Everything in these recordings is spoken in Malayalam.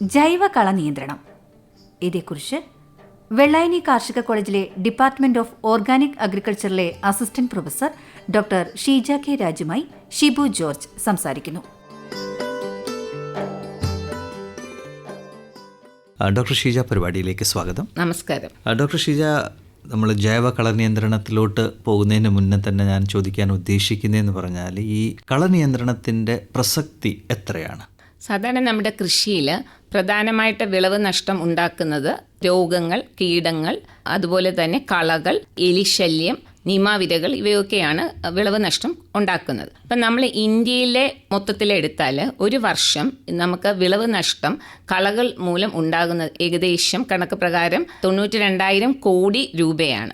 ജൈവ കള നിയന്ത്രണം ഇതേക്കുറിച്ച് വെള്ളായനി കാർഷിക കോളേജിലെ department of organic അഗ്രികൾച്ചറിലെ assistant professor doctor Sheeja K രാജുമായി Shibu George സംസാരിക്കുന്നു. ഡോക്ടർ ഷീജ പരിപാടിയിലേക്ക് സ്വാഗതം. നമസ്കാരം. ഡോക്ടർ ഷീജ നമ്മൾ ജൈവ കള നിയന്ത്രണത്തിലോട്ട് പോകുന്നതിന് മുന്നേ തന്നെ ഞാൻ ചോദിക്കാൻ ഉദ്ദേശിക്കുന്നതെന്ന് പറഞ്ഞാൽ ഈ കള നിയന്ത്രണത്തിന്റെ പ്രസക്തി എത്രയാണ്? സാധാരണ നമ്മുടെ കൃഷിയിൽ പ്രധാനമായിട്ട് വിളവ് നഷ്ടം ഉണ്ടാക്കുന്നത് രോഗങ്ങൾ കീടങ്ങൾ അതുപോലെ തന്നെ കളകൾ എലിശല്യം നിമാവിരകൾ ഇവയൊക്കെയാണ് വിളവ് നഷ്ടം ഉണ്ടാക്കുന്നത്. അപ്പം നമ്മൾ ഇന്ത്യയിലെ മൊത്തത്തിലെടുത്താൽ ഒരു വർഷം നമുക്ക് വിളവ് നഷ്ടം കളകൾ മൂലം ഉണ്ടാകുന്നത് ഏകദേശം കണക്ക് പ്രകാരം തൊണ്ണൂറ്റി രണ്ടായിരം കോടി രൂപയാണ്.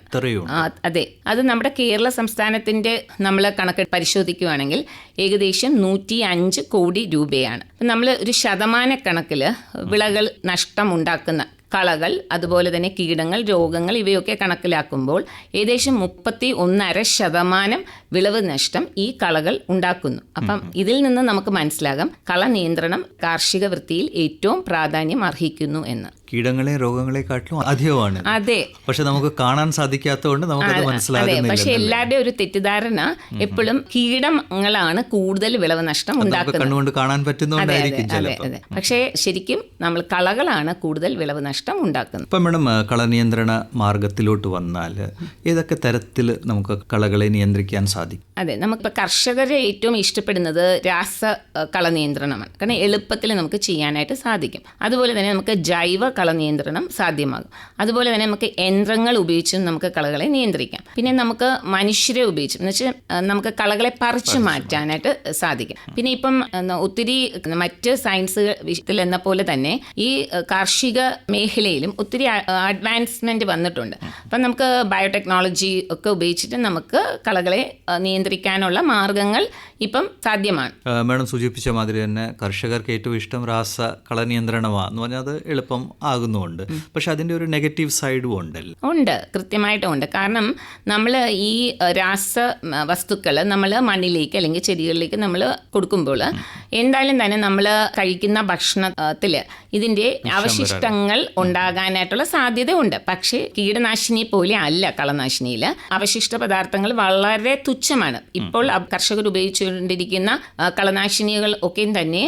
അതെ. അത് നമ്മുടെ കേരള സംസ്ഥാനത്തിന്റെ നമ്മൾ കണക്ക് പരിശോധിക്കുകയാണെങ്കിൽ ഏകദേശം നൂറ്റി അഞ്ച് കോടി രൂപയാണ്. നമ്മൾ ഒരു ശതമാന കണക്കിൽ വിളകൾ നഷ്ടം ഉണ്ടാക്കുന്ന കളകൾ അതുപോലെ തന്നെ കീടങ്ങൾ രോഗങ്ങൾ ഇവയൊക്കെ കണക്കിലാക്കുമ്പോൾ ഏകദേശം മുപ്പത്തി ഒന്നര ശതമാനം വിളവ് നഷ്ടം ഈ കളകൾ ഉണ്ടാക്കുന്നു. അപ്പം ഇതിൽ നിന്ന് നമുക്ക് മനസ്സിലാകാം കള നിയന്ത്രണം കാർഷിക വൃത്തിയിൽ ഏറ്റവും പ്രാധാന്യം അർഹിക്കുന്നു എന്ന്. കീടങ്ങളെ രോഗങ്ങളെക്കാട്ടിലും അധികമാണ്. അതെ. പക്ഷെ നമുക്ക് കാണാൻ സാധിക്കാത്തതുകൊണ്ട് നമുക്ക് മനസ്സിലാകുന്നില്ല പക്ഷെ എല്ലാവരുടെയും ഒരു തെറ്റിദ്ധാരണ എപ്പോഴും കീടങ്ങളാണ് കൂടുതൽ വിളവ് നഷ്ടം ഉണ്ടാക്കുന്നത്. കണ്ണുകൊണ്ട് കാണാൻ പറ്റുന്നുണ്ടായിരിക്കും പക്ഷേ ശരിക്കും നമ്മൾ കളകളാണ് കൂടുതൽ വിളവ് നഷ്ടം ഉണ്ടാക്കുന്നത്. ഇപ്പം മേഡം കള നിയന്ത്രണ മാർഗത്തിലോട്ട് വന്നാൽ ഏതൊക്കെ തരത്തിൽ നമുക്ക് കളകളെ നിയന്ത്രിക്കാൻ സാധിക്കും? അതെ നമുക്കിപ്പോൾ കർഷകരെ ഏറ്റവും ഇഷ്ടപ്പെടുന്നത് രാസ കള നിയന്ത്രണമാണ് കാരണം എളുപ്പത്തിൽ നമുക്ക് ചെയ്യാനായിട്ട് സാധിക്കും. അതുപോലെ തന്നെ നമുക്ക് ജൈവ കള നിയന്ത്രണം സാധ്യമാകും. അതുപോലെ തന്നെ നമുക്ക് യന്ത്രങ്ങൾ ഉപയോഗിച്ചും നമുക്ക് കളകളെ നിയന്ത്രിക്കാം. പിന്നെ നമുക്ക് മനുഷ്യരെ ഉപയോഗിച്ചും എന്ന് വെച്ചാൽ നമുക്ക് കളകളെ പറിച്ചു മാറ്റാനായിട്ട് സാധിക്കും. പിന്നെ ഇപ്പം ഒത്തിരി മറ്റ് സയൻസ് വിഷയത്തിൽ എന്ന പോലെ തന്നെ ഈ കാർഷിക മേഖലയിലും ഒത്തിരി അഡ്വാൻസ്മെന്റ് വന്നിട്ടുണ്ട്. അപ്പം നമുക്ക് ബയോടെക്നോളജി ഒക്കെ ഉപയോഗിച്ചിട്ട് നമുക്ക് കളകളെ നിയന്ത്രിക്കാനുള്ള മാർഗങ്ങൾ ഇപ്പം സാധ്യമാണ്. മാഡം സൂചിപ്പിച്ച മാതിരി തന്നെ കർഷകർക്ക് ഏറ്റവും ഇഷ്ടം രാസ കള നിയന്ത്രണമാണ് എന്ന് പറഞ്ഞാൽ അത് എളുപ്പം ആകുന്നുമുണ്ട്. പക്ഷെ അതിന്റെ ഒരു നെഗറ്റീവ് സൈഡും ഉണ്ടല്ലോ. ഉണ്ട്. കൃത്യമായിട്ടും ഉണ്ട് കാരണം നമ്മൾ ഈ രാസ വസ്തുക്കൾ നമ്മൾ മണ്ണിലേക്ക് അല്ലെങ്കിൽ ചെടികളിലേക്ക് നമ്മൾ കൊടുക്കുമ്പോൾ എന്തായാലും തന്നെ നമ്മൾ കഴിക്കുന്ന ഭക്ഷണത്തിൽ ഇതിന്റെ അവശിഷ്ടങ്ങൾ ഉണ്ടാകാനായിട്ടുള്ള സാധ്യതയുണ്ട്. പക്ഷേ കീടനാശിനി പോലെ അല്ല കളനാശിനിയിൽ അവശിഷ്ട പദാർത്ഥങ്ങൾ വളരെ തുച്ഛമാണ്. ഇപ്പോൾ കർഷകർ ഉപയോഗിച്ചുകൊണ്ടിരിക്കുന്ന കളനാശിനികൾ ഒക്കെയും തന്നെ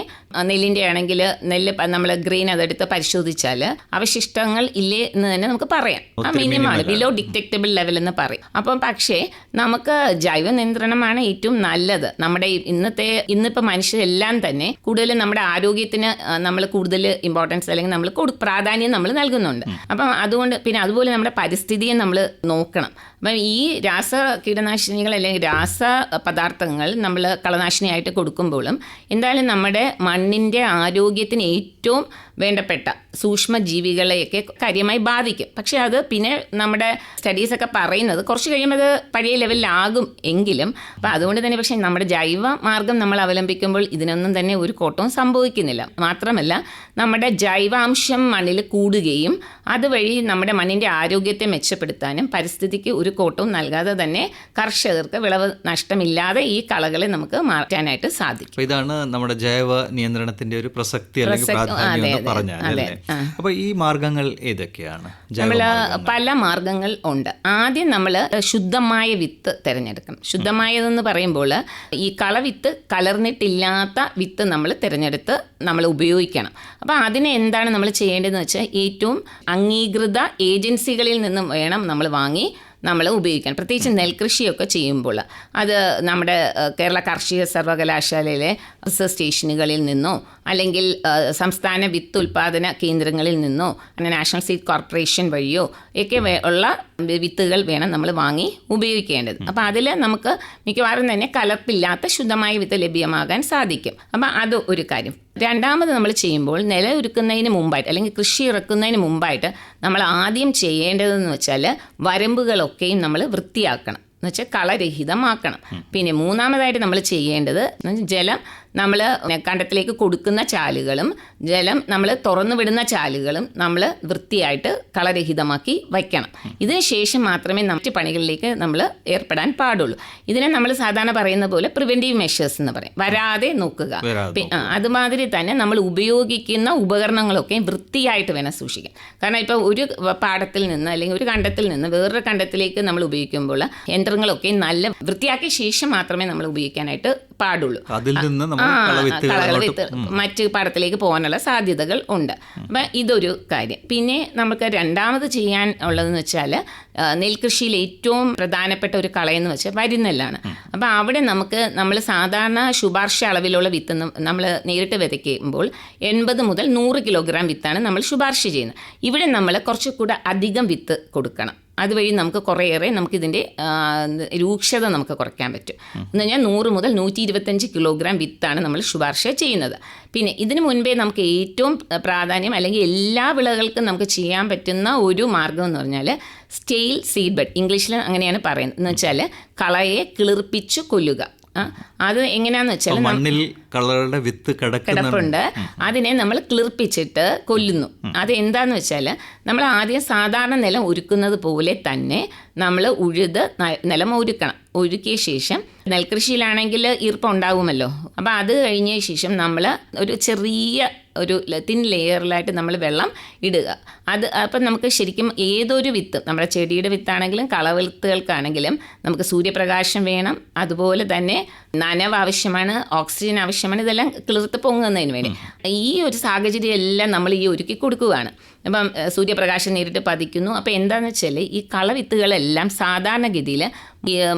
നെല്ലിന്റെ ആണെങ്കിൽ നെല്ല് നമ്മൾ ഗ്രെയിൻ അതെടുത്ത് പരിശോധിച്ചാൽ അവശിഷ്ടങ്ങൾ ഇല്ലേ എന്ന് തന്നെ നമുക്ക് പറയാം. ആ മിനിമമാണ് ബിലോ ഡിറ്റക്റ്റബിൾ ലെവൽ എന്ന് പറയും. അപ്പം പക്ഷേ നമുക്ക് ജൈവ നിയന്ത്രണമാണ് ഏറ്റവും നല്ലത്. നമ്മുടെ ഇന്നത്തെ ഇന്നിപ്പോൾ മനുഷ്യരെല്ലാം തന്നെ കൂടുതൽ നമ്മുടെ ആരോഗ്യത്തിന് നമ്മൾ കൂടുതൽ ഇമ്പോർട്ടൻസ് അല്ലെങ്കിൽ നമ്മൾ പ്രാധാന്യം നമ്മൾ നൽകുന്നുണ്ട്. അപ്പം അതുകൊണ്ട് പിന്നെ അതുപോലെ നമ്മുടെ പരിസ്ഥിതിയെ നമ്മൾ നോക്കണം. അപ്പം ഈ രാസ കീടനാശിനികൾ അല്ലെങ്കിൽ രാസ പദാർത്ഥങ്ങൾ നമ്മൾ കളനാശിനിയായിട്ട് കൊടുക്കുമ്പോഴും എന്തായാലും നമ്മുടെ മണ്ണിന്റെ ആരോഗ്യത്തിന് ഏറ്റവും വേണ്ടപ്പെട്ട സൂക്ഷ്മ ജീവികളെയൊക്കെ കാര്യമായി ബാധിക്കും. പക്ഷേ അത് പിന്നെ നമ്മുടെ സ്റ്റഡീസൊക്കെ പറയുന്നത് കുറച്ച് കഴിയുമ്പോൾ അത് പഴയ ലെവലിലാകും എങ്കിലും. അപ്പോൾ അതുകൊണ്ട് തന്നെ പക്ഷേ നമ്മുടെ ജൈവ മാർഗം നമ്മൾ അവലംബിക്കുമ്പോൾ ഇതിനൊന്നും തന്നെ ഒരു കോട്ടവും സംഭവിക്കുന്നില്ല. മാത്രമല്ല നമ്മുടെ ജൈവാംശം മണ്ണിൽ കൂടുകയും അതുവഴി നമ്മുടെ മണ്ണിന്റെ ആരോഗ്യത്തെ മെച്ചപ്പെടുത്താനും പരിസ്ഥിതിക്ക് ഒരു കോട്ടവും നൽകാതെ തന്നെ കർഷകർക്ക് വിളവ് നഷ്ടമില്ലാതെ ഈ കളകളെ നമുക്ക് മാറ്റാനായിട്ട് സാധിക്കും. ഇതാണ് നമ്മുടെ ജൈവ നിയന്ത്രണത്തിന്റെ ഒരു പ്രസക്തി അല്ലെങ്കിൽ പ്രസക്തി- പ്രാധാന്യം അതെ, എന്ന് അതെ, പറഞ്ഞാൽ അതെ, അല്ലേ? ആ. അപ്പൊ ഈ മാർഗങ്ങൾ ഏതൊക്കെയാണ്? നമ്മൾ. പല മാർഗങ്ങൾ ഉണ്ട്. ആദ്യം നമ്മൾ ശുദ്ധമായ വിത്ത് തിരഞ്ഞെടുക്കണം. ശുദ്ധമായതെന്ന് പറയുമ്പോൾ ഈ കളവിത്ത് കലർന്നിട്ടില്ലാത്ത വിത്ത് നമ്മൾ തിരഞ്ഞെടുത്ത് നമ്മൾ ഉപയോഗിക്കണം. അപ്പോൾ അതിന് എന്താണ് നമ്മൾ ചെയ്യേണ്ടതെന്ന് വെച്ചാൽ ഏറ്റവും അംഗീകൃത ഏജൻസികളിൽ നിന്നും വേണം നമ്മൾ വാങ്ങി നമ്മൾ ഉപയോഗിക്കണം. പ്രത്യേകിച്ച് നെൽകൃഷിയൊക്കെ ചെയ്യുമ്പോൾ അത് നമ്മുടെ കേരള കാർഷിക സർവകലാശാലയിലെ റിസർച്ച് സ്റ്റേഷനുകളിൽ നിന്നോ അല്ലെങ്കിൽ സംസ്ഥാന വിത്ത് ഉൽപ്പാദന കേന്ദ്രങ്ങളിൽ നിന്നോ അങ്ങനെ നാഷണൽ സീഡ് കോർപ്പറേഷൻ വഴിയോ ഒക്കെ ഉള്ള വിത്തുകൾ വേണം നമ്മൾ വാങ്ങി ഉപയോഗിക്കേണ്ടത്. അപ്പോൾ അതിൽ നമുക്ക് മിക്കവാറും തന്നെ കലർപ്പില്ലാത്ത ശുദ്ധമായ വിത്ത് ലഭ്യമാകാൻ സാധിക്കും. അപ്പം അത് ഒരു കാര്യം. രണ്ടാമത് നമ്മൾ ചെയ്യുമ്പോൾ നില ഒരുക്കുന്നതിന് മുമ്പായിട്ട് അല്ലെങ്കിൽ കൃഷി ഇറക്കുന്നതിന് മുമ്പായിട്ട് നമ്മൾ ആദ്യം ചെയ്യേണ്ടതെന്ന് വെച്ചാൽ വരമ്പുകളൊക്കെയും നമ്മൾ വൃത്തിയാക്കണം. എന്ന് വെച്ചാൽ കളരഹിതമാക്കണം. പിന്നെ മൂന്നാമതായിട്ട് നമ്മൾ ചെയ്യേണ്ടത് ജലം നമ്മൾ കണ്ടത്തിലേക്ക് കൊടുക്കുന്ന ചാലുകളും ജലം നമ്മൾ തുറന്നു വിടുന്ന ചാലുകളും നമ്മൾ വൃത്തിയായിട്ട് കളരഹിതമാക്കി വയ്ക്കണം. ഇതിന് ശേഷം മാത്രമേ മറ്റ് പണികളിലേക്ക് നമ്മൾ ഏർപ്പെടാൻ പാടുള്ളൂ. ഇതിനെ നമ്മൾ സാധാരണ പറയുന്ന പോലെ പ്രിവെന്റീവ് മെഷേഴ്സ് എന്ന് പറയും. വരാതെ നോക്കുക. അതുമാതിരി തന്നെ നമ്മൾ ഉപയോഗിക്കുന്ന ഉപകരണങ്ങളൊക്കെ വൃത്തിയായിട്ട് വേണം സൂക്ഷിക്കാൻ. കാരണം ഇപ്പോൾ ഒരു പാടത്തിൽ നിന്ന് അല്ലെങ്കിൽ ഒരു കണ്ടത്തിൽ നിന്ന് വേറൊരു കണ്ടത്തിലേക്ക് നമ്മൾ ഉപയോഗിക്കുമ്പോൾ യന്ത്രങ്ങളൊക്കെ നല്ല വൃത്തിയാക്കിയ ശേഷം മാത്രമേ നമ്മൾ ഉപയോഗിക്കാനായിട്ട് പാടുള്ളൂ. അതിൽ നിന്ന് കളകൾ മറ്റ് പാടത്തിലേക്ക് പോകാനുള്ള സാധ്യതകൾ ഉണ്ട്. അപ്പം ഇതൊരു കാര്യം. പിന്നെ നമുക്ക് രണ്ടാമത് ചെയ്യാൻ ഉള്ളതെന്ന് വെച്ചാൽ നെൽകൃഷിയിൽ ഏറ്റവും പ്രധാനപ്പെട്ട ഒരു കളയെന്ന് വെച്ചാൽ വരുന്നെല്ലാണ് അപ്പോൾ അവിടെ നമുക്ക് നമ്മൾ സാധാരണ ശുപാർശ അളവിലുള്ള വിത്ത് നമ്മൾ നേരിട്ട് വിതയ്ക്കുമ്പോൾ എൺപത് മുതൽ നൂറ് കിലോഗ്രാം വിത്താണ് നമ്മൾ ശുപാർശ ചെയ്യുന്നത്. ഇവിടെ നമ്മൾ കുറച്ചുകൂടെ അധികം വിത്ത് കൊടുക്കണം. അതുവഴി നമുക്ക് കുറേയേറെ നമുക്കിതിന്റെ രൂക്ഷത നമുക്ക് കുറയ്ക്കാൻ പറ്റും. എന്ന് പറഞ്ഞാൽ നൂറ് മുതൽ നൂറ്റി ഇരുപത്തഞ്ച് കിലോഗ്രാം വിത്താണ് നമ്മൾ ശുപാർശ ചെയ്യുന്നത്. പിന്നെ ഇതിനു മുൻപേ നമുക്ക് ഏറ്റവും പ്രാധാന്യം അല്ലെങ്കിൽ എല്ലാ വിളകൾക്കും നമുക്ക് ചെയ്യാൻ പറ്റുന്ന ഒരു മാർഗം എന്ന് പറഞ്ഞാൽ സ്റ്റെയിൽ സീഡ് ബെഡ്. ഇംഗ്ലീഷിൽ അങ്ങനെയാണ് പറയുന്നത്. എന്ന് വെച്ചാൽ കളയെ കിളിർപ്പിച്ച് കൊല്ലുക. അത് എങ്ങനെയാന്ന് വെച്ചാൽ മണ്ണിൽ കളറുടെ വിത്ത് കിടക്കുന്നുണ്ട്. കിടപ്പുണ്ട്. അതിനെ നമ്മൾ ക്ലിർപ്പിച്ചിട്ട് കൊല്ലുന്നു. അത് എന്താന്ന് വെച്ചാൽ നമ്മൾ ആദ്യം സാധാരണ നിലം ഒരുക്കുന്നത് പോലെ തന്നെ നമ്മൾ ഉഴുത് നിലം ഒരുക്കണം ഒരുക്കിയ ശേഷം നെൽകൃഷിയിലാണെങ്കിൽ ഈർപ്പം ഉണ്ടാകുമല്ലോ അപ്പോൾ അത് കഴിഞ്ഞ ശേഷം നമ്മൾ ഒരു ചെറിയ ഒരു തിൻ ലെയറിലായിട്ട് നമ്മൾ വെള്ളം ഇടുക. അത് അപ്പം നമുക്ക് ശരിക്കും ഏതൊരു വിത്ത് നമ്മുടെ ചെടിയുടെ വിത്താണെങ്കിലും കളവിത്തുകൾക്കാണെങ്കിലും നമുക്ക് സൂര്യപ്രകാശം വേണം. അതുപോലെ തന്നെ നനവ് ആവശ്യമാണ് ഓക്സിജൻ ആവശ്യമാണ് ഇതെല്ലാം കിളിർത്ത് പൊങ്ങുന്നതിന് വേണ്ടി. ഈ ഒരു സാഹചര്യം എല്ലാം നമ്മൾ ഈ ഒരുക്കി കൊടുക്കുകയാണ് അപ്പം സൂര്യപ്രകാശം നേരിട്ട് പതിക്കുന്നു. അപ്പോൾ എന്താണെന്ന് വെച്ചാൽ ഈ കളവിത്തുകളെല്ലാം സാധാരണഗതിയിൽ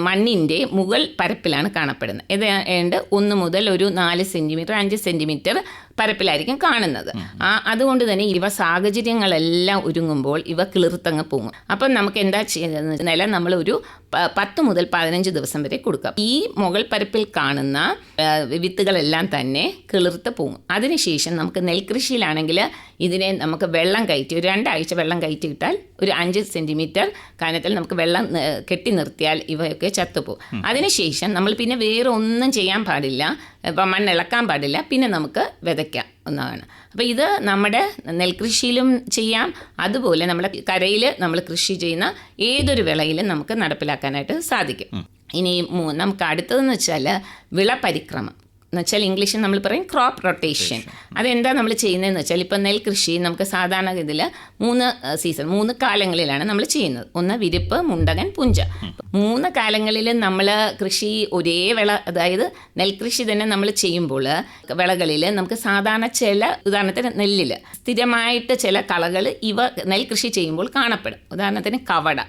മണ്ണിന്റെ മുകൾ പരപ്പിലാണ് കാണപ്പെടുന്നത്. ഇത് ഏണ്ട് ഒന്ന് മുതൽ ഒരു നാല് സെന്റിമീറ്റർ അഞ്ച് സെന്റിമീറ്റർ പരപ്പിലായിരിക്കും കാണുന്നത്. ആ അതുകൊണ്ട് തന്നെ ഇവ സാഹചര്യങ്ങളെല്ലാം ഒരുങ്ങുമ്പോൾ ഇവ കിളിർത്തങ്ങ് പോകും. അപ്പം നമുക്ക് എന്താ ചെയ്യുന്നത് നില നമ്മൾ ഒരു പത്ത് മുതൽ പതിനഞ്ച് ദിവസം വരെ കൊടുക്കാം. ഈ മുകൾ പരപ്പിൽ കാണുന്ന വിത്തുകളെല്ലാം തന്നെ കിളിർത്ത് പോകും. അതിനുശേഷം നമുക്ക് നെൽകൃഷിയിലാണെങ്കിൽ ഇതിനെ നമുക്ക് വെള്ളം കയറ്റി ഒരു രണ്ടാഴ്ച വെള്ളം കയറ്റി ഇട്ടാൽ ഒരു അഞ്ച് സെന്റിമീറ്റർ കാനത്തിൽ നമുക്ക് വെള്ളം കെട്ടി നിർത്തിയാൽ ഇവയൊക്കെ ചത്തുപോകും. അതിനുശേഷം നമ്മൾ പിന്നെ വേറെ ഒന്നും ചെയ്യാൻ പാടില്ല. ഇപ്പം മണ്ണിളക്കാൻ പാടില്ല. പിന്നെ നമുക്ക് വിതയ്ക്കാം ഒന്നാണ് അപ്പോൾ ഇത് നമ്മുടെ നെൽകൃഷിയിലും ചെയ്യാം. അതുപോലെ നമ്മുടെ കരയിൽ നമ്മൾ കൃഷി ചെയ്യുന്ന ഏതൊരു വിളയിലും നമുക്ക് നടപ്പിലാക്കാനായിട്ട് സാധിക്കും. ഇനി നമുക്ക് അടുത്തതെന്ന് വെച്ചാൽ വിള പരിക്രമം എന്ന് വെച്ചാൽ ഇംഗ്ലീഷിൽ നമ്മൾ പറയും ക്രോപ്പ് റൊട്ടേഷൻ അതെന്താ നമ്മൾ ചെയ്യുന്നതെന്ന് വെച്ചാൽ ഇപ്പം നെൽകൃഷി നമുക്ക് സാധാരണ ഇതിൽ മൂന്ന് സീസൺ മൂന്ന് കാലങ്ങളിലാണ് നമ്മൾ ചെയ്യുന്നത്. ഒന്ന് വിരിപ്പ് മുണ്ടകൻ പുഞ്ച. മൂന്ന് കാലങ്ങളിൽ നമ്മൾ കൃഷി ഒരേ വിള അതായത് നെൽകൃഷി തന്നെ നമ്മൾ ചെയ്യുമ്പോൾ വിളകളിൽ നമുക്ക് സാധാരണ ചില ഉദാഹരണത്തിന് നെല്ലിൽ സ്ഥിരമായിട്ട് ചില കളകൾ ഇവ നെൽകൃഷി ചെയ്യുമ്പോൾ കാണപ്പെടും. ഉദാഹരണത്തിന് കവട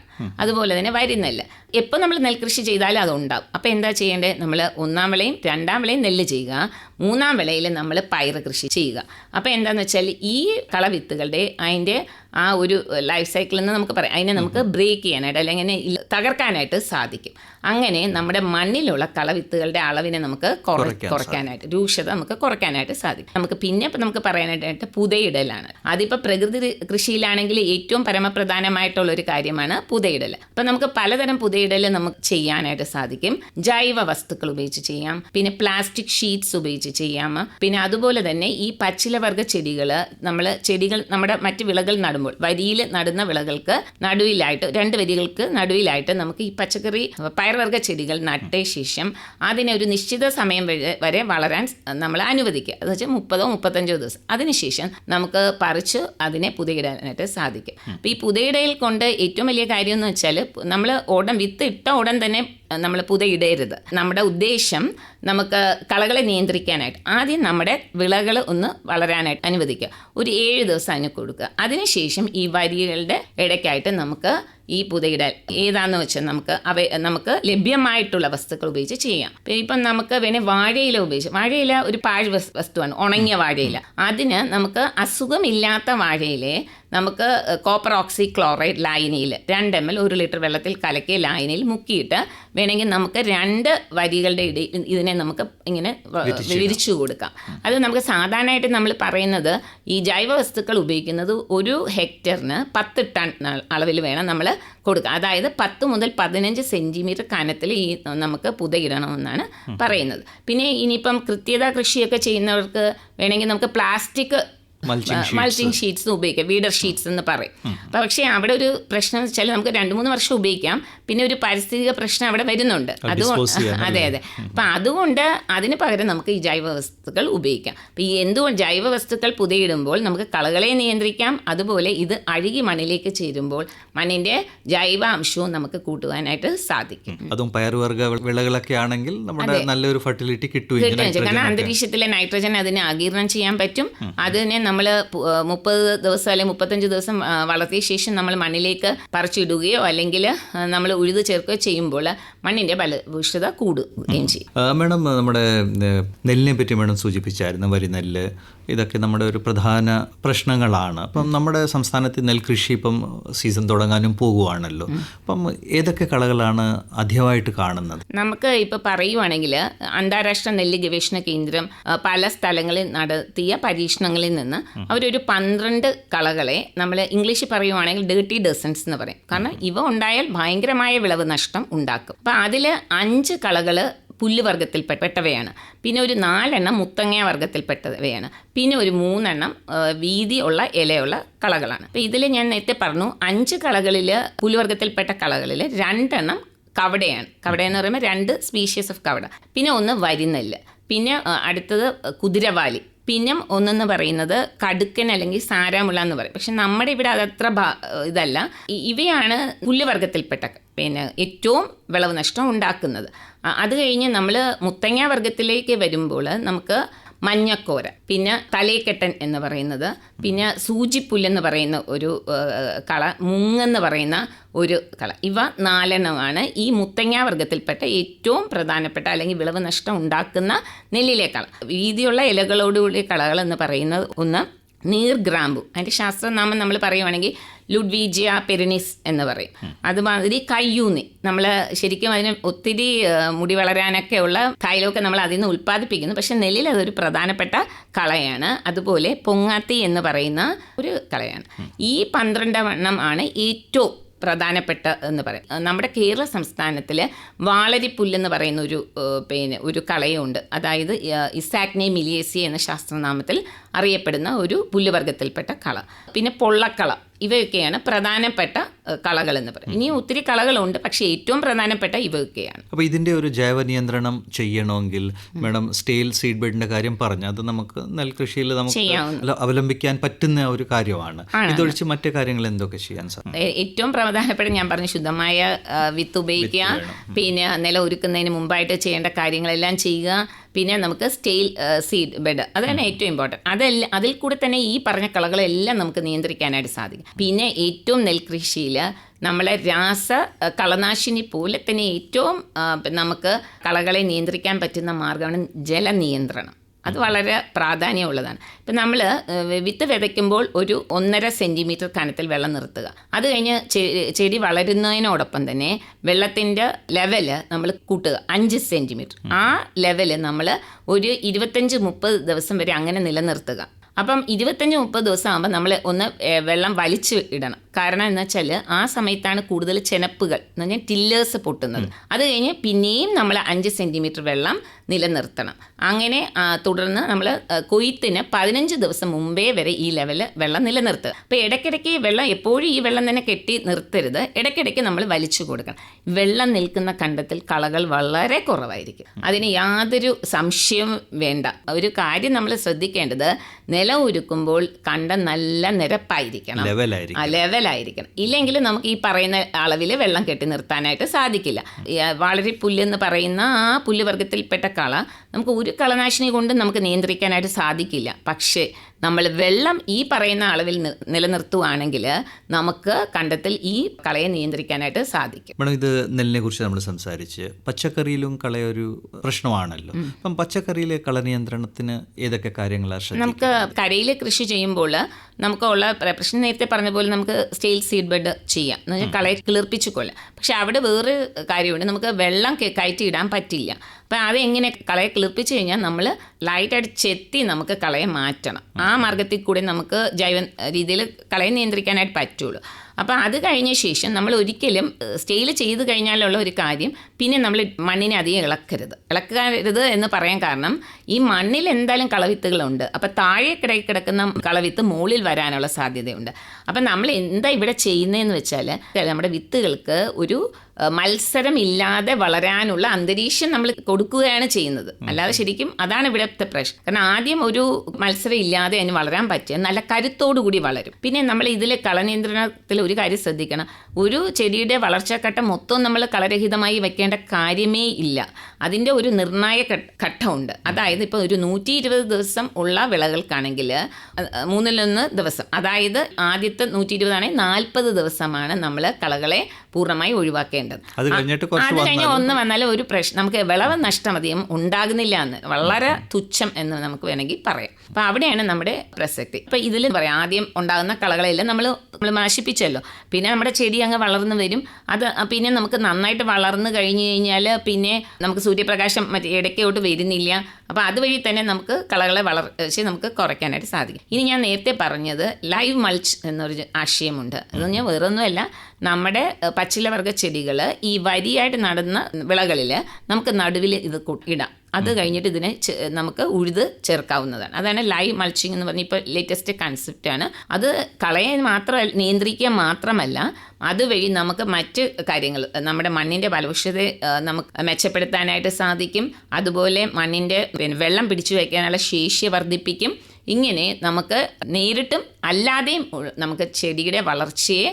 അതുപോലെ തന്നെ വരിനെല്ല്. എപ്പോൾ നമ്മൾ നെൽകൃഷി ചെയ്താലും അതുണ്ടാവും. അപ്പോൾ എന്താ ചെയ്യേണ്ടത്? നമ്മൾ ഒന്നാം വിളയും രണ്ടാം വിളയും നെല്ല് ചെയ്യുക. മൂന്നാം വിളയിൽ നമ്മൾ പയറ് കൃഷി ചെയ്യുക. അപ്പോൾ എന്താണെന്ന് വെച്ചാൽ ഈ കളവിത്തുകളുടെ അതിന്റെ ആ ഒരു ലൈഫ് സൈക്കിളിൽ നിന്ന് നമുക്ക് പറയാം. അതിനെ നമുക്ക് ബ്രേക്ക് ചെയ്യാനായിട്ട് അല്ലെങ്കിൽ തകർക്കാനായിട്ട് സാധിക്കും. അങ്ങനെ നമ്മുടെ മണ്ണിലുള്ള കളവിത്തുകളുടെ അളവിനെ നമുക്ക് കുറയ്ക്കാനായിട്ട് രൂക്ഷത നമുക്ക് കുറയ്ക്കാനായിട്ട് സാധിക്കും. നമുക്ക് പിന്നെ ഇപ്പം നമുക്ക് പറയാനായിട്ട് പുതയിടലാണ്. അതിപ്പോൾ പ്രകൃതി കൃഷിയിലാണെങ്കിൽ ഏറ്റവും പരമപ്രധാനമായിട്ടുള്ള ഒരു കാര്യമാണ് പുതയിടൽ അപ്പം നമുക്ക് പലതരം പുതയിടൽ നമുക്ക് ചെയ്യാനായിട്ട് സാധിക്കും. ജൈവ വസ്തുക്കൾ ഉപയോഗിച്ച് ചെയ്യാം. പിന്നെ പ്ലാസ്റ്റിക് ഷീറ്റ്സ് ഉപയോഗിച്ച് ചെയ്യാം. പിന്നെ അതുപോലെ തന്നെ ഈ പച്ചിലവർഗ ചെടികൾ നമ്മൾ ചെടികൾ നമ്മുടെ മറ്റ് വിളകൾ നടുമ്പോൾ വരിയിൽ നടുന്ന വിളകൾക്ക് നടുവിലായിട്ട് രണ്ട് വരികൾക്ക് നടുവിലായിട്ട് നമുക്ക് ഈ പച്ചക്കറി പയർവർഗ ചെടികൾ നട്ട ശേഷം അതിനെ ഒരു നിശ്ചിത സമയം വരെ- വരെ വളരാൻ നമ്മൾ അനുവദിക്കുക. എന്ന് വെച്ചാൽ മുപ്പതോ മുപ്പത്തഞ്ചോ ദിവസം. അതിനുശേഷം നമുക്ക് പറിച്ച് അതിനെ പുതയിടാനായിട്ട് സാധിക്കും. അപ്പോൾ ഈ പുതയിടയിൽ കൊണ്ട് ഏറ്റവും വലിയ കാര്യം എന്ന് വെച്ചാൽ നമ്മൾ ഉടൻ വിത്ത് ഇട്ട ഉടൻ തന്നെ നമ്മൾ പുതയിടരുത്. നമ്മുടെ ഉദ്ദേശം നമുക്ക് കളകളെ നിയന്ത്രിക്കാനായിട്ട് ആദ്യം നമ്മുടെ വിളകൾ ഒന്ന് വളരാനായിട്ട് അനുവദിക്കുക. ഒരു ഏഴ് ദിവസം അതിന് കൊടുക്കുക. അതിനുശേഷം ഈ വരികളുടെ ഇടയ്ക്കായിട്ട് നമുക്ക് ഈ പുതയിടൽ ഏതാണെന്ന് വെച്ചാൽ നമുക്ക് അവ നമുക്ക് ലഭ്യമായിട്ടുള്ള വസ്തുക്കൾ ഉപയോഗിച്ച് ചെയ്യാം. ഇപ്പം നമുക്ക് വേണേ വാഴയില ഉപയോഗിച്ച് വാഴയില ഒരു പാഴ് വസ്- വസ്തുവാണ് ഉണങ്ങിയ വാഴയില. അതിന് നമുക്ക് അസുഖമില്ലാത്ത വാഴയിലെ നമുക്ക് കോപ്പർ ഓക്സി ക്ലോറൈഡ് ലായനിയിൽ രണ്ട് എം എൽ ഒരു ലിറ്റർ വെള്ളത്തിൽ കലക്കിയ ലായനിയിൽ മുക്കിയിട്ട് വേണമെങ്കിൽ നമുക്ക് രണ്ട് വരികളുടെ ഇടയിൽ ഇതിനെ നമുക്ക് ഇങ്ങനെ വിരിച്ചു കൊടുക്കാം. അത് നമുക്ക് സാധാരണയായിട്ട് നമ്മൾ പറയുന്നത് ഈ ജൈവ വസ്തുക്കൾ ഉപയോഗിക്കുന്നത് ഒരു ഹെക്ടറിന് പത്ത് ടൺ അളവിൽ വേണം നമ്മൾ കൊടുക്കുക അതായത് പത്ത് മുതൽ പതിനഞ്ച് സെന്റിമീറ്റർ കനത്തിൽ ഈ നമുക്ക് പുതയിടണമെന്നാണ് പറയുന്നത്. പിന്നെ ഇനിയിപ്പം കൃത്യത കൃഷിയൊക്കെ ചെയ്യുന്നവർക്ക് വേണമെങ്കിൽ നമുക്ക് പ്ലാസ്റ്റിക്. മൾച്ചിങ് ഷീറ്റ്സ് ഉപയോഗിക്കാം. വീഡർ ഷീറ്റ്സ് എന്ന് പറയും. പക്ഷേ അവിടെ ഒരു പ്രശ്നം എന്ന് വെച്ചാൽ നമുക്ക് രണ്ട് മൂന്ന് വർഷം ഉപയോഗിക്കാം. പിന്നെ ഒരു പാരിസ്ഥിതിക പ്രശ്നം അവിടെ വരുന്നുണ്ട്. അതുകൊണ്ട് അതെ അതെ. അപ്പം അതുകൊണ്ട് അതിന് പകരം നമുക്ക് ഈ ജൈവ വസ്തുക്കൾ ഉപയോഗിക്കാം. അപ്പം ഈ എന്തുകൊണ്ട് ജൈവ വസ്തുക്കൾ പുതിയിടുമ്പോൾ നമുക്ക് കളകളെ നിയന്ത്രിക്കാം. അതുപോലെ ഇത് അഴുകി മണ്ണിലേക്ക് ചേരുമ്പോൾ മണ്ണിന്റെ ജൈവ അംശവും നമുക്ക് കൂട്ടുവാനായിട്ട് സാധിക്കും. അതും പയറുവർഗ വിളകളൊക്കെ ആണെങ്കിൽ നമ്മുടെ നല്ലൊരു ഫെർട്ടിലിറ്റി കിട്ടും കാരണം അന്തരീക്ഷത്തിലെ നൈട്രജൻ അതിനെ ആകീർണം ചെയ്യാൻ പറ്റും. അതിനെ നമ്മൾ മുപ്പത് ദിവസം അല്ലെങ്കിൽ മുപ്പത്തഞ്ച് ദിവസം വളർത്തിയ ശേഷം നമ്മൾ മണ്ണിലേക്ക് പറിച്ചിടുകയോ അല്ലെങ്കിൽ നമ്മൾ ഉഴുത് ചേർക്കുകയോ ചെയ്യുമ്പോൾ മണ്ണിന്റെ ഫലഭൂഷ്ഠത കൂടുകയും ചെയ്യും. മേഡം നമ്മുടെ നെല്ലിനെ പറ്റി മേഡം സൂചിപ്പിച്ചായിരുന്നു വരി നെല്ല് ഇതൊക്കെ നമ്മുടെ ഒരു പ്രധാന പ്രശ്നങ്ങളാണ്. അപ്പം നമ്മുടെ സംസ്ഥാനത്ത് നെൽകൃഷി ഇപ്പം സീസൺ തുടങ്ങാനും പോകുവാണല്ലോ. അപ്പം ഏതൊക്കെ കളകളാണ് അധികമായിട്ട് കാണുന്നത്? നമുക്ക് ഇപ്പോൾ പറയുവാണെങ്കിൽ അന്താരാഷ്ട്ര നെല്ല് ഗവേഷണ കേന്ദ്രം പല സ്ഥലങ്ങളിൽ നടത്തിയ പരീക്ഷണങ്ങളിൽ നിന്ന് അവരൊരു പന്ത്രണ്ട് കളകളെ നമ്മൾ ഇംഗ്ലീഷിൽ പറയുവാണെങ്കിൽ ഡേർട്ടി ഡസൻസ് എന്ന് പറയും. കാരണം ഇവ ഉണ്ടായാൽ ഭയങ്കരമായ വിളവ് നഷ്ടം ഉണ്ടാക്കും. അപ്പം അതിൽ അഞ്ച് കളകൾ പുല്ല് വർഗത്തിൽപ്പെട്ടവയാണ് പിന്നെ ഒരു നാലെണ്ണം മുത്തങ്ങ വർഗത്തിൽപ്പെട്ടവയാണ്. പിന്നെ ഒരു മൂന്നെണ്ണം വീതി ഉള്ള ഇലയുള്ള കളകളാണ്. അപ്പം ഇതിൽ ഞാൻ നേരത്തെ പറഞ്ഞു അഞ്ച് കളകളിൽ പുല്ലുവർഗത്തിൽപ്പെട്ട കളകളിൽ രണ്ടെണ്ണം കവടയാണ്. കവട എന്ന് പറയുമ്പോൾ രണ്ട് സ്പീഷീസ് ഓഫ് കവട. പിന്നെ ഒന്ന് വരിനെല്ല്. പിന്നെ അടുത്തത് കുതിരവാലി. പിന്നെ ഒന്നെന്ന് പറയുന്നത് കടുക്കൻ അല്ലെങ്കിൽ സാരാമുള എന്ന് പറയും. പക്ഷെ നമ്മുടെ ഇവിടെ അതത്ര ഇതല്ല. ഇവയാണ് പുല്ലുവർഗത്തിൽപ്പെട്ട പിന്നെ ഏറ്റവും വിളവ് നഷ്ടം ഉണ്ടാക്കുന്നത്. അത് കഴിഞ്ഞ് നമ്മൾ മുത്തങ്ങ വർഗത്തിലേക്ക് വരുമ്പോൾ നമുക്ക് മഞ്ഞക്കോര പിന്നെ തലേക്കെട്ടൻ എന്ന് പറയുന്നത് പിന്നെ സൂചിപ്പുല്ലെന്ന് പറയുന്ന ഒരു കള മുങ്ങെന്ന് പറയുന്ന ഒരു കള. ഇവ നാലെണ്ണമാണ് ഈ മുത്തങ്ങ വർഗത്തിൽപ്പെട്ട ഏറ്റവും പ്രധാനപ്പെട്ട അല്ലെങ്കിൽ വിളവ് നഷ്ടം ഉണ്ടാക്കുന്ന നെല്ലിലെ കള. വീതിയുള്ള ഇലകളോടുകൂടിയ കളകൾ എന്ന് പറയുന്നത് ഒന്ന് നീർഗ്രാമ്പു അതിന്റെ ശാസ്ത്രനാമം നമ്മൾ പറയുവാണെങ്കിൽ ലുഡ്വീജിയ പെരിനിസ് എന്ന് പറയും. അതുമാതിരി കയ്യൂന്നി. നമ്മൾ ശരിക്കും അതിന് ഒത്തിരി മുടി വളരാനൊക്കെ ഉള്ള തൈലമൊക്കെ നമ്മൾ അതിൽ നിന്ന് ഉൽപ്പാദിപ്പിക്കുന്നു. പക്ഷെ നെല്ലിൽ അതൊരു പ്രധാനപ്പെട്ട കളയാണ്. അതുപോലെ പൊങ്ങാത്തി എന്ന് പറയുന്ന ഒരു കളയാണ്. ഈ പന്ത്രണ്ടെണ്ണം ആണ് ഏറ്റവും പ്രധാനപ്പെട്ട എന്ന് പറയും. നമ്മുടെ കേരള സംസ്ഥാനത്തിൽ വാളരിപ്പുല്ലെന്ന് പറയുന്ന ഒരു പിന്നെ ഒരു കളയുണ്ട് അതായത് ഇസാക്നെ മിലിയേസി എന്ന ശാസ്ത്രനാമത്തിൽ അറിയപ്പെടുന്ന ഒരു പുല്ലുവർഗത്തിൽപ്പെട്ട കള പിന്നെ പൊള്ളക്കള. ഇവയൊക്കെയാണ് പ്രധാനപ്പെട്ട കളകൾ എന്ന് പറയും. ഇനിയും ഒത്തിരി കളകളുണ്ട് പക്ഷേ ഏറ്റവും പ്രധാനപ്പെട്ട ഇവയൊക്കെയാണ്. അപ്പോൾ ഇതിന്റെ ഒരു ജൈവ നിയന്ത്രണം ചെയ്യണമെങ്കിൽ മാഡം സ്റ്റേൽ സീഡ് ബെഡിന്റെ കാര്യം പറഞ്ഞു അത് നമുക്ക് നെൽകൃഷിയിൽ നമുക്ക്. അവലംബിക്കാൻ പറ്റുന്ന ഒരു കാര്യമാണ്. ഇതൊഴിച്ച് മറ്റു കാര്യങ്ങൾ എന്തൊക്കെ ചെയ്യാൻ സാധിക്കും? ഏറ്റവും പ്രധാനപ്പെട്ട ഞാൻ പറഞ്ഞു ശുദ്ധമായ വിത്ത് ഉപയോഗിക്കുക പിന്നെ നില ഒരുക്കുന്നതിന് മുമ്പായിട്ട് ചെയ്യേണ്ട കാര്യങ്ങളെല്ലാം ചെയ്യുക പിന്നെ നമുക്ക് സ്റ്റെയിൽ സീഡ് ബെഡ്. അതാണ് ഏറ്റവും ഇമ്പോർട്ടന്റ് അതെല്ലാം അതിൽ കൂടെ തന്നെ ഈ പറഞ്ഞ കളകളെല്ലാം നമുക്ക് നിയന്ത്രിക്കാനായിട്ട് സാധിക്കും. പിന്നെ ഏറ്റവും നെൽകൃഷിയിൽ നമ്മളെ രാസ കളനാശിനി പോലെ തന്നെ ഏറ്റവും നമുക്ക് കളകളെ നിയന്ത്രിക്കാൻ പറ്റുന്ന മാർഗമാണ് ജലനിയന്ത്രണം. അത് വളരെ പ്രാധാന്യമുള്ളതാണ്. ഇപ്പം നമ്മൾ വിത്ത് വിതയ്ക്കുമ്പോൾ ഒരു ഒന്നര സെന്റിമീറ്റർ കനത്തിൽ വെള്ളം നിർത്തുക. അത് കഴിഞ്ഞ് ചെടി വളരുന്നതിനോടൊപ്പം തന്നെ വെള്ളത്തിന്റെ ലെവൽ നമ്മൾ കൂട്ടുക. അഞ്ച് സെന്റിമീറ്റർ ആ ലെവൽ നമ്മൾ ഒരു ഇരുപത്തഞ്ച് മുപ്പത് ദിവസം വരെ അങ്ങനെ നിലനിർത്തുക. അപ്പം ഇരുപത്തഞ്ച് മുപ്പത് ദിവസം ആകുമ്പോൾ നമ്മൾ ഒന്ന് വെള്ളം വലിച്ചു ഇടണം. കാരണം എന്ന് വെച്ചാൽ ആ സമയത്താണ് കൂടുതൽ ചെനപ്പുകൾ എന്ന് പറഞ്ഞാൽ ടില്ലേഴ്സ് പൊട്ടുന്നത്. അത് കഴിഞ്ഞ് പിന്നെയും നമ്മൾ അഞ്ച് സെന്റിമീറ്റർ വെള്ളം നിലനിർത്തണം. അങ്ങനെ തുടർന്ന് നമ്മൾ കൊയ്ത്തിന് പതിനഞ്ച് ദിവസം മുമ്പേ വരെ ഈ ലെവൽ വെള്ളം നിലനിർത്തുക. അപ്പോൾ ഇടയ്ക്കിടയ്ക്ക് വെള്ളം എപ്പോഴും ഈ വെള്ളം തന്നെ കെട്ടി നിർത്തരുത്. ഇടയ്ക്കിടയ്ക്ക് നമ്മൾ വലിച്ചു കൊടുക്കണം. വെള്ളം നിൽക്കുന്ന കണ്ടത്തിൽ കളകൾ വളരെ കുറവായിരിക്കും. അതിന് യാതൊരു സംശയവും വേണ്ട. ഒരു കാര്യം നമ്മൾ ശ്രദ്ധിക്കേണ്ടത് നില ഒരുക്കുമ്പോൾ കണ്ടം നല്ല നിരപ്പായിരിക്കണം. ലെവൽ ലെവലായിരിക്കണം ഇല്ലെങ്കിൽ നമുക്ക് ഈ പറയുന്ന അളവിൽ വെള്ളം കെട്ടി നിർത്താനായിട്ട് സാധിക്കില്ല. വളരെ പുല്ലെന്ന് പറയുന്ന ആ പുല്ല് വർഗത്തിൽപ്പെട്ട കള നമുക്ക് ഒരു കളനാശിനി കൊണ്ട് നമുക്ക് നിയന്ത്രിക്കാനായിട്ട് സാധിക്കില്ല. പക്ഷേ നമ്മൾ വെള്ളം ഈ പറയുന്ന അളവിൽ നിലനിർത്തുകയാണെങ്കിൽ നമുക്ക് കണ്ടത്തിൽ ഈ കളയെ നിയന്ത്രിക്കാനായിട്ട് സാധിക്കും. മേഡം ഇത് നെല്ലിനെ കുറിച്ച് നമ്മൾ സംസാരിച്ച് പച്ചക്കറിയിലും കളയൊരു പ്രശ്നമാണല്ലോ. അപ്പം പച്ചക്കറിയിലെ കള നിയന്ത്രണത്തിന് ഏതൊക്കെ കാര്യങ്ങളാണ് നമുക്ക് കരയിൽ കൃഷി ചെയ്യുമ്പോൾ നമുക്കുള്ള പ്ര- പ്രശ്നം നേരത്തെ പറഞ്ഞ പോലെ നമുക്ക് സ്റ്റെയിൽ സീഡ് ബെഡ് ചെയ്യാം. എന്ന് വെച്ചാൽ കളയെ കിളിർപ്പിച്ചു കൊല്ലാം പക്ഷെ അവിടെ വേറൊരു കാര്യമുണ്ട്. നമുക്ക് വെള്ളം കയറ്റിയിടാൻ കയറ്റി ഇടാൻ പറ്റില്ല. അപ്പം അതെങ്ങനെ കളയെ കിളിർപ്പിച്ച് കഴിഞ്ഞാൽ നമ്മൾ ലൈറ്റായിട്ട് ചെത്തി നമുക്ക് കളയെ മാറ്റണം. ആ മാർഗത്തിൽ കൂടി നമുക്ക് ജൈവ രീതിയിൽ കളയെ നിയന്ത്രിക്കാനായിട്ട് പറ്റുള്ളൂ. അപ്പോൾ അത് കഴിഞ്ഞ ശേഷം നമ്മൾ ഒരിക്കലും സ്റ്റെയിൽ ചെയ്ത് കഴിഞ്ഞാലുള്ള ഒരു കാര്യം പിന്നെ നമ്മൾ മണ്ണിനെ അധികം ഇളക്കരുത്. ഇളക്കരുത് എന്ന് പറയാൻ കാരണം ഈ മണ്ണിൽ എന്തായാലും കളവിത്തുകളുണ്ട്. അപ്പോൾ താഴെ കിടക്കി കിടക്കുന്ന കളവിത്ത് മുകളിൽ വരാനുള്ള സാധ്യതയുണ്ട്. അപ്പം നമ്മൾ എന്താ ഇവിടെ ചെയ്യുന്നതെന്ന് വെച്ചാൽ നമ്മുടെ വിത്തുകൾക്ക് ഒരു മത്സരമില്ലാതെ വളരാനുള്ള അന്തരീക്ഷം നമ്മൾ കൊടുക്കുകയാണ് ചെയ്യുന്നത്. അല്ലാതെ ശരിക്കും അതാണ് ഇവിടുത്തെ പ്രശ്നം. കാരണം ആദ്യം ഒരു മത്സരം ഇല്ലാതെ അതിന് വളരാൻ പറ്റുക നല്ല കരുത്തോടുകൂടി വളരും. പിന്നെ നമ്മൾ ഇതിൽ കളനിയന്ത്രണത്തിൽ ഒരു കാര്യം ശ്രദ്ധിക്കണം. ഒരു ചെടിയുടെ വളർച്ചാഘട്ടം മൊത്തം നമ്മൾ കളരഹിതമായി വെക്കേണ്ട കാര്യമേ ഇല്ല. അതിന്റെ ഒരു നിർണായക ഘട്ട- ഘട്ടമുണ്ട്. അതായത് ഇപ്പോൾ ഒരു നൂറ്റി ഇരുപത് ദിവസം ഉള്ള വിളകൾക്കാണെങ്കിൽ മൂന്നിലൊന്ന് ദിവസം. അതായത് ആദ്യത്തെ നൂറ്റി ഇരുപതാണെങ്കിൽ നാൽപ്പത് ദിവസമാണ് നമ്മൾ കളകളെ പൂർണമായി ഒഴിവാക്കേണ്ടത്. കുറച്ച് അത് കഴിഞ്ഞ് ഒന്ന് വന്നാലും ഒരു പ്രശ്നം. നമുക്ക് വിളവ് നഷ്ടം അധികം ഉണ്ടാകുന്നില്ല എന്ന് വളരെ തുച്ഛം എന്ന് നമുക്ക് വേണമെങ്കിൽ പറയാം. അപ്പോൾ അവിടെയാണ് നമ്മുടെ പ്രസക്തി ഇപ്പോൾ ഇതിൽ പറയാം ആദ്യം ഉണ്ടാകുന്ന കളകളെല്ലാം നമ്മൾ നമ്മൾ നാശിപ്പിച്ചല്ലോ. പിന്നെ നമ്മുടെ ചെടി അങ്ങ് വളർന്നു വരും. അത് പിന്നെ നമുക്ക് നന്നായിട്ട് വളർന്നു കഴിഞ്ഞു കഴിഞ്ഞാൽ പിന്നെ നമുക്ക് സൂര്യപ്രകാശം മറ്റേ ഇടയ്ക്കോട്ട് വരുന്നില്ല. അപ്പോൾ അതുവഴി തന്നെ നമുക്ക് കളകളെ വളർച്ച നമുക്ക് കുറയ്ക്കാനായിട്ട് സാധിക്കും. ഇനി ഞാൻ നേരത്തെ പറഞ്ഞത് ലൈവ് മൾച്ച് എന്നൊരു ആശയമുണ്ട്. അത് പറഞ്ഞാൽ വേറൊന്നുമല്ല നമ്മുടെ പച്ചിലവർഗ ചെടികൾ ഈ വരിയായിട്ട് നടന്ന വിളകളിൽ നമുക്ക് നടുവിൽ ഇത് ഇടാം. അത് കഴിഞ്ഞിട്ട് ഇതിനെ നമുക്ക് ഉഴുത് ചേർക്കാവുന്നതാണ്. അതാണ് ലൈവ് മൾച്ചിങ് എന്ന് പറഞ്ഞ ഇപ്പോൾ ലേറ്റസ്റ്റ് കൺസെപ്റ്റാണ് അത് കളയെ മാത്രം നിയന്ത്രിക്കുക മാത്രമല്ല അതുവഴി നമുക്ക് മറ്റ് കാര്യങ്ങൾ നമ്മുടെ മണ്ണിന്റെ ഫലവൃക്ഷത നമുക്ക് മെച്ചപ്പെടുത്താനായിട്ട് സാധിക്കും. അതുപോലെ മണ്ണിന്റെ പിന്നെ വെള്ളം പിടിച്ചു വയ്ക്കാനുള്ള ശേഷി വർദ്ധിപ്പിക്കും. ഇങ്ങനെ നമുക്ക് നേരിട്ടും അല്ലാതെയും നമുക്ക് ചെടിയുടെ വളർച്ചയെ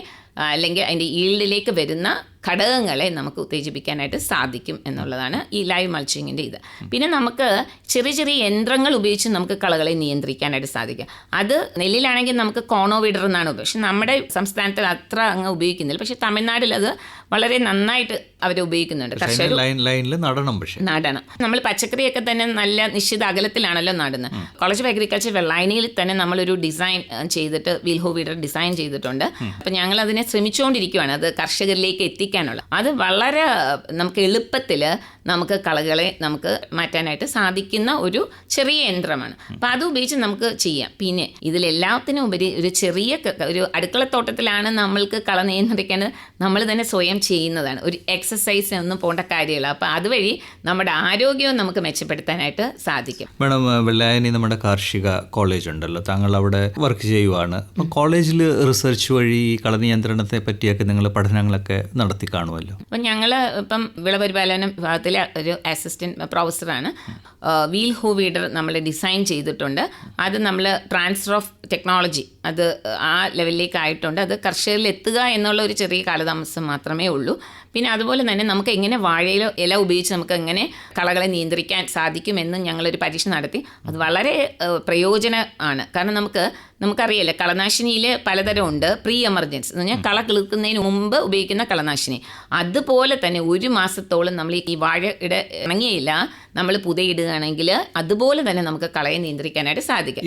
അല്ലെങ്കിൽ അതിന്റെ ഈൽഡിലേക്ക് വരുന്ന ഘടകങ്ങളെ നമുക്ക് ഉത്തേജിപ്പിക്കാനായിട്ട് സാധിക്കും എന്നുള്ളതാണ് ഈ ലൈവ് മൾച്ചിങ്ങിന്റെ ഇത്. പിന്നെ നമുക്ക് ചെറിയ ചെറിയ യന്ത്രങ്ങൾ ഉപയോഗിച്ച് നമുക്ക് കളകളെ നിയന്ത്രിക്കാനായിട്ട് സാധിക്കും അത് നെല്ലിലാണെങ്കിൽ നമുക്ക് കോണോ വീഡർ എന്നാണ് പക്ഷെ നമ്മുടെ സംസ്ഥാനത്തിൽ അത്ര അങ്ങ് ഉപയോഗിക്കുന്നില്ല. പക്ഷെ തമിഴ്നാട്ടിൽ അത് വളരെ നന്നായിട്ട് അവർ ഉപയോഗിക്കുന്നുണ്ട്. കർഷകർ ലൈൻ ലൈനിൽ നടണം പക്ഷേ. നടണം. നമ്മൾ പച്ചക്കറിയൊക്കെ തന്നെ നല്ല നിശ്ചിത അകലത്തിലാണല്ലോ നടുന്നത്. കോളേജ് ഓഫ് അഗ്രികൾച്ചർ വെള്ളായനിയിൽ തന്നെ നമ്മളൊരു ഡിസൈൻ ചെയ്തിട്ട് വിൽഹോ വീഡർ ഡിസൈൻ ചെയ്തിട്ടുണ്ട് അപ്പം ഞങ്ങൾ അതിനെ ശ്രമിച്ചുകൊണ്ടിരിക്കുകയാണ് അത് കർഷകരിലേക്ക് എത്തിക്കാനുള്ള അത് വളരെ നമുക്ക് എളുപ്പത്തിൽ നമുക്ക് കളകളെ നമുക്ക് മാറ്റാനായിട്ട് സാധിക്കുന്ന ഒരു ചെറിയ യന്ത്രമാണ്. അപ്പം അത് ഉപയോഗിച്ച് നമുക്ക് ചെയ്യാം. പിന്നെ ഇതിലെല്ലാത്തിനും ഉപരി ഒരു ചെറിയ ഒരു അടുക്കളത്തോട്ടത്തിലാണ് നമ്മൾക്ക് കള നിയന്ത്രിക്കേണ്ടത് നമ്മൾ തന്നെ സ്വയം ചെയ്യുന്നതാണ്. ഒരു എക്സസൈസ് ഒന്നും പോകേണ്ട കാര്യമില്ല. അപ്പോൾ അതുവഴി നമ്മുടെ ആരോഗ്യവും നമുക്ക് മെച്ചപ്പെടുത്താനായിട്ട് സാധിക്കും. മേഡം വെള്ളായനി നമ്മുടെ കാർഷിക കോളേജ് ഉണ്ടല്ലോ. താങ്കൾ അവിടെ വർക്ക് ചെയ്യുവാണ്. കോളേജിൽ റിസർച്ച് വഴി കള കളനിയന്ത്രണത്തെ പറ്റിയൊക്കെ നിങ്ങൾ പഠനങ്ങളൊക്കെ നടത്തി കാണുമല്ലോ. അപ്പം ഞങ്ങൾ ഇപ്പം വിളപരിപാലന വിഭാഗത്തിലെ ഒരു അസിസ്റ്റന്റ് പ്രൊഫസറാണ് വീൽ ഹൂ വീഡർ നമ്മൾ ഡിസൈൻ ചെയ്തിട്ടുണ്ട്. അത് നമ്മൾ ട്രാൻസ്ഫർ ഓഫ് ടെക്നോളജി അത് ആ ലെവലിലേക്ക് ആയിട്ടുണ്ട് അത് കർഷകരിൽ എത്തുക എന്നുള്ള ഒരു ചെറിയ കാലതാമസം മാത്രമേ ഉള്ളൂ. പിന്നെ അതുപോലെ തന്നെ നമുക്ക് എങ്ങനെ വാഴയില ഇല ഉപയോഗിച്ച് നമുക്ക് എങ്ങനെ കളകളെ നിയന്ത്രിക്കാൻ സാധിക്കുമെന്ന് ഞങ്ങളൊരു പരീക്ഷ നടത്തി. അത് വളരെ പ്രയോജന ആണ്. കാരണം നമുക്ക് നമുക്കറിയില്ല കളനാശിനിയിൽ പലതരം ഉണ്ട്. പ്രീ എമർജൻസി എന്ന് പറഞ്ഞാൽ കള കിളുക്കുന്നതിന് മുമ്പ് ഉപയോഗിക്കുന്ന കളനാശിനി. അതുപോലെ തന്നെ ഒരു മാസത്തോളം നമ്മൾ ഈ വാഴയുടെ ഇണങ്ങിയില്ല. നമ്മൾ പുതയിടുകയാണെങ്കിൽ അതുപോലെ തന്നെ നമുക്ക് കളയെ നിയന്ത്രിക്കാനായിട്ട് സാധിക്കും.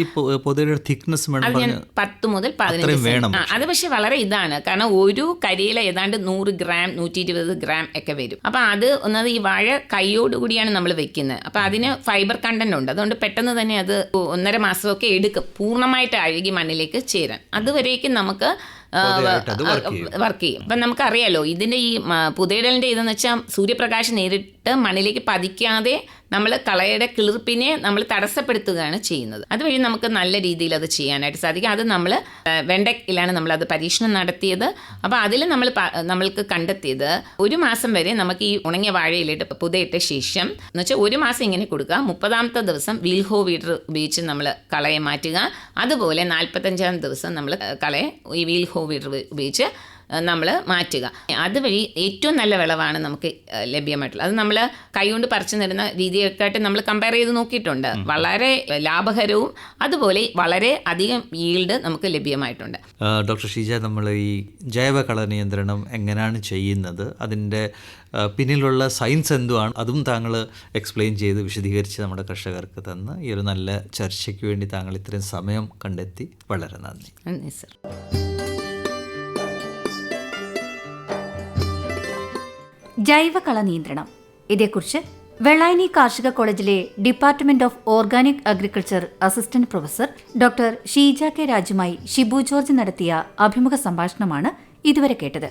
തിക്നെസ് അത് ഞാൻ പത്ത് മുതൽ പതിനഞ്ച് അത് പക്ഷെ വളരെ ഇതാണ്. കാരണം ഒരു കരിയില ഏതാണ്ട് നൂറ് ഗ്രാം നൂറ്റി ഇരുപത് ഗ്രാം ഒക്കെ വരും. അപ്പൊ അത് ഒന്നത് ഈ വാഴ കൈയോടുകൂടിയാണ് നമ്മൾ വെക്കുന്നത്. അപ്പൊ അതിന് ഫൈബർ കണ്ടന്റ് ഉണ്ട്. അതുകൊണ്ട് പെട്ടെന്ന് തന്നെ അത് ഒന്നര മാസമൊക്കെ എടുക്കും. പൂർണമായിട്ട് അഴുകി മണ്ണിലേക്ക് ചേരാൻ. അതുവരേക്കും നമുക്ക്. വർക്ക് ചെയ്യും. അപ്പം നമുക്കറിയാലോ ഇതിന്റെ ഈ പുതയിടലിന്റെ ഇതെന്ന് വെച്ചാൽ സൂര്യപ്രകാശം നേരിട്ട് മണ്ണിലേക്ക് പതിക്കാതെ നമ്മൾ കളയുടെ കിളിർപ്പിനെ നമ്മൾ തടസ്സപ്പെടുത്തുകയാണ് ചെയ്യുന്നത്. അതുവഴി നമുക്ക് നല്ല രീതിയിൽ അത് ചെയ്യാനായിട്ട് സാധിക്കും. അത് നമ്മൾ വെണ്ടയ്ക്കിലാണ് നമ്മൾ അത് പരീക്ഷണം നടത്തിയത്. അപ്പോൾ അതിൽ നമ്മൾ നമ്മൾക്ക് കണ്ടെത്തിയത് ഒരു മാസം വരെ നമുക്ക് ഈ ഉണങ്ങിയ വാഴയിലിട്ട് പുതയിട്ട ശേഷം എന്ന് വെച്ചാൽ ഒരു മാസം ഇങ്ങനെ കൊടുക്കുക. മുപ്പതാമത്തെ ദിവസം വീൽഹോ വീഡർ ഉപയോഗിച്ച് നമ്മൾ കളയെ മാറ്റുക. അതുപോലെ നാൽപ്പത്തഞ്ചാം ദിവസം നമ്മൾ കളയെ ഈ വീൽഹോ വീഡർ ഉപയോഗിച്ച് നമ്മൾ മാറ്റുക. അതുവഴി ഏറ്റവും നല്ല വിളവാണ് നമുക്ക് ലഭ്യമായിട്ടുള്ളത്. അത് നമ്മൾ കൈകൊണ്ട് പറിച്ചു നടുന്ന രീതിയൊക്കെയായിട്ട് നമ്മൾ കമ്പയർ ചെയ്ത് നോക്കിയിട്ടുണ്ട്. വളരെ ലാഭകരവും അതുപോലെ വളരെ അധികം ഈൽഡ് നമുക്ക് ലഭ്യമായിട്ടുണ്ട്. ഡോക്ടർ ഷീജ നമ്മൾ ഈ ജൈവ കള നിയന്ത്രണം എങ്ങനെയാണ് ചെയ്യുന്നത്? അതിന്റെ പിന്നിലുള്ള സയൻസ് എന്തുവാണ്? അതും താങ്കൾ എക്സ്പ്ലെയിൻ ചെയ്ത് വിശദീകരിച്ച് നമ്മുടെ കർഷകർക്ക് തന്ന് ഈ ഒരു നല്ല ചർച്ചയ്ക്ക് വേണ്ടി താങ്കൾ ഇത്രയും സമയം കണ്ടെത്തി. വളരെ നന്ദി. നന്ദി സർ. ജൈവകള നിയന്ത്രണം ഇതേക്കുറിച്ച് വെള്ളായനി കാർഷിക കോളേജിലെ department of organic agriculture assistant professor doctor Sheeja K രാജുമായി Shibu George നടത്തിയ അഭിമുഖ സംഭാഷണമാണ് ഇതുവരെ കേട്ടത്.